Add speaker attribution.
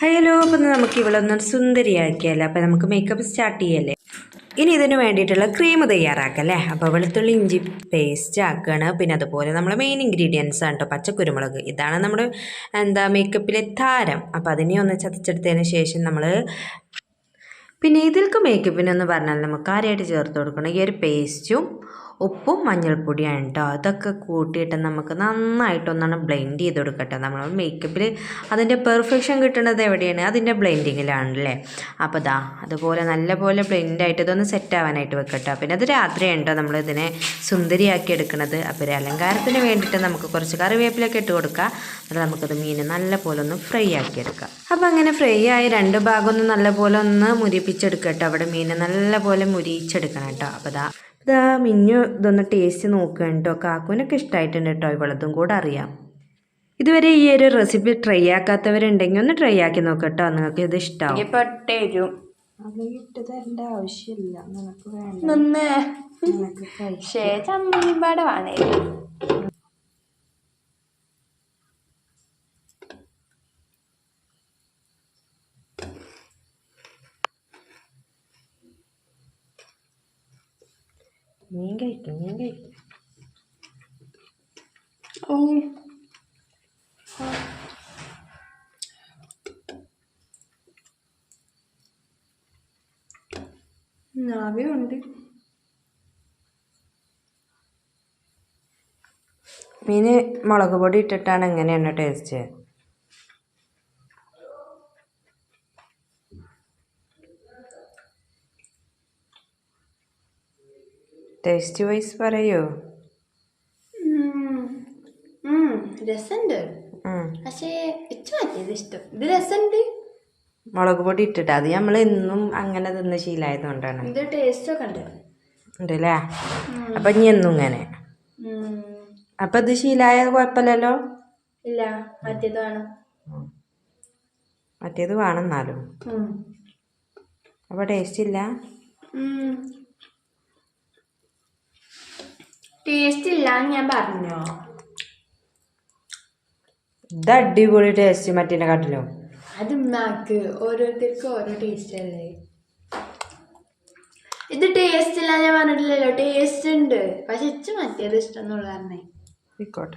Speaker 1: Hello അപ്പം നമുക്ക് ഇവളൊന്ന് സുന്ദരിയാക്കിയല്ലേ അപ്പം നമുക്ക് മേക്കപ്പ് സ്റ്റാർട്ട് ചെയ്യല്ലേ? ഇനി ഇതിന് വേണ്ടിയിട്ടുള്ള ക്രീം തയ്യാറാക്കല്ലേ? അപ്പോൾ വെളുത്തുള്ളി ഇഞ്ചി പേസ്റ്റ് ആക്കുകയാണ് പിന്നെ അതുപോലെ നമ്മുടെ മെയിൻ ഇൻഗ്രീഡിയൻസ് ആണ് കേട്ടോ പച്ചക്കുരുമുളക്. ഇതാണ് നമ്മുടെ എന്താ മേക്കപ്പിലെ താരം. അപ്പോൾ അതിനെ ഒന്ന് ചതച്ചെടുത്തതിന് ശേഷം നമ്മൾ പിന്നെ ഇതിൽക്ക് മേക്കപ്പിനൊന്ന് പറഞ്ഞാൽ നമുക്ക് കാര്യമായിട്ട് ചേർത്ത് കൊടുക്കണം ഈ ഒരു പേസ്റ്റും ഉപ്പും മഞ്ഞൾപ്പൊടിയാണ് കേട്ടോ അതൊക്കെ കൂട്ടിയിട്ട് നമുക്ക് നന്നായിട്ടൊന്നാണ് ബ്ലെൻഡ് ചെയ്ത് കൊടുക്കട്ടെ. നമ്മൾ മേക്കപ്പിൽ അതിന്റെ പെർഫെക്ഷൻ കിട്ടുന്നത് എവിടെയാണ്? അതിന്റെ ബ്ലെൻഡിങ്ങിലാണല്ലേ അപ്പോൾ ദാ അതുപോലെ നല്ലപോലെ ബ്ലെൻഡ് ആയിട്ട് ഇതൊന്ന് സെറ്റ് ആവാനായിട്ട് വെക്കട്ടെ. പിന്നെ അത് രാത്രിയാണ് കേട്ടോ നമ്മൾ ഇതിനെ സുന്ദരിയാക്കി എടുക്കുന്നത് അപ്പോൾ ഒരു അലങ്കാരത്തിന് വേണ്ടിയിട്ട് നമുക്ക് കുറച്ച് കറിവേപ്പിലൊക്കെ ഇട്ട് കൊടുക്കുക എന്നിട്ട് നമുക്കത് മീൻ നല്ല പോലെ ഒന്ന് ഫ്രൈ ആക്കി എടുക്കാം. അപ്പോൾ അങ്ങനെ ഫ്രൈ ആയി രണ്ട് ഭാഗം ഒന്ന് നല്ലപോലെ ഒന്ന് മുരിപ്പിച്ചെടുക്കട്ടോ. അവിടെ മീൻ നല്ലപോലെ മുരിച്ചെടുക്കണം കേട്ടോ അപ്പോൾ ദാ ഇതാ മിഞ്ഞു ഇതൊന്ന് ടേസ്റ്റ് നോക്കുകയാണ് കേട്ടോ കാക്കൂനൊക്കെ ഇഷ്ടമായിട്ടുണ്ട് കേട്ടോ ഇവളതും കൂടെ അറിയാം. ഇതുവരെ ഈ ഒരു റെസിപ്പി ട്രൈ ആക്കാത്തവരുണ്ടെങ്കിൽ ഒന്ന് ട്രൈ ആക്കി നോക്കട്ടോ നിങ്ങൾക്ക് ഇത് ഇഷ്ടമാവും
Speaker 2: പെട്ടേരും
Speaker 3: അത് ഇട്ട് തരേണ്ട ആവശ്യമില്ല. നിനക്ക് വേണ്ട.
Speaker 2: നിന്ന്.
Speaker 3: നിനക്ക് കഴി
Speaker 2: ഷേ ചമ്മീമ്പാടെ വേണേ.
Speaker 1: മീൻ കഴിക്കും മീൻ കഴിക്കും
Speaker 2: ഓ നാവിയുണ്ട്
Speaker 1: മീൻ മുളക് പൊടി ഇട്ടിട്ടാണ് എങ്ങനെയാണ് ടേസ്റ്റ് ടേസ്റ്റ് വൈസ് പറയൂ?
Speaker 2: രസമുണ്ട്
Speaker 1: ഉം.
Speaker 2: പക്ഷേ ഇച്ചു മറ്റേത് ഇഷ്ടം. ഇത് രസമുണ്ട്
Speaker 1: മുളക് പൊടി ഇട്ടിട്ട്. അത് നമ്മൾ എന്നും അങ്ങനെ തിന്ന് ശീലമായതുകൊണ്ടാണ്
Speaker 2: ഇത് ടേസ്റ്റ് ഒക്കെ ഉണ്ട്.
Speaker 1: ഉണ്ടല്ലേ? അപ്പം ഇനി എന്നും ഇങ്ങനെ. അപ്പൊ ഇത് ശീലമായ കുഴപ്പമില്ലല്ലോ?
Speaker 2: ഇല്ല മറ്റേത് വേണം.
Speaker 1: മറ്റേത് വേണം എന്നാലും.
Speaker 2: അപ്പൊ
Speaker 1: അപ്പോൾ ടേസ്റ്റ് ഇല്ല
Speaker 2: ടേസ്റ്റ് ഇല്ല എന്ന് ഞാൻ പറഞ്ഞോ?
Speaker 1: ഇത് അടിപൊളി ടേസ്റ്റ് മറ്റേ കാട്ടിലോ.
Speaker 2: അത് ഉമ്മാക്ക്. ഓരോരുത്തർക്കും ഓരോ ടേസ്റ്റ് അല്ലേ? ഇത് ടേസ്റ്റ് ഇല്ല ഞാൻ പറഞ്ഞിട്ടില്ലല്ലോ. ടേസ്റ്റ് ഉണ്ട്. പക്ഷെ ഇച്ച് മറ്റേത് ഇഷ്ടം എന്നുള്ള പറഞ്ഞേ.
Speaker 1: ആയിക്കോട്ടെ.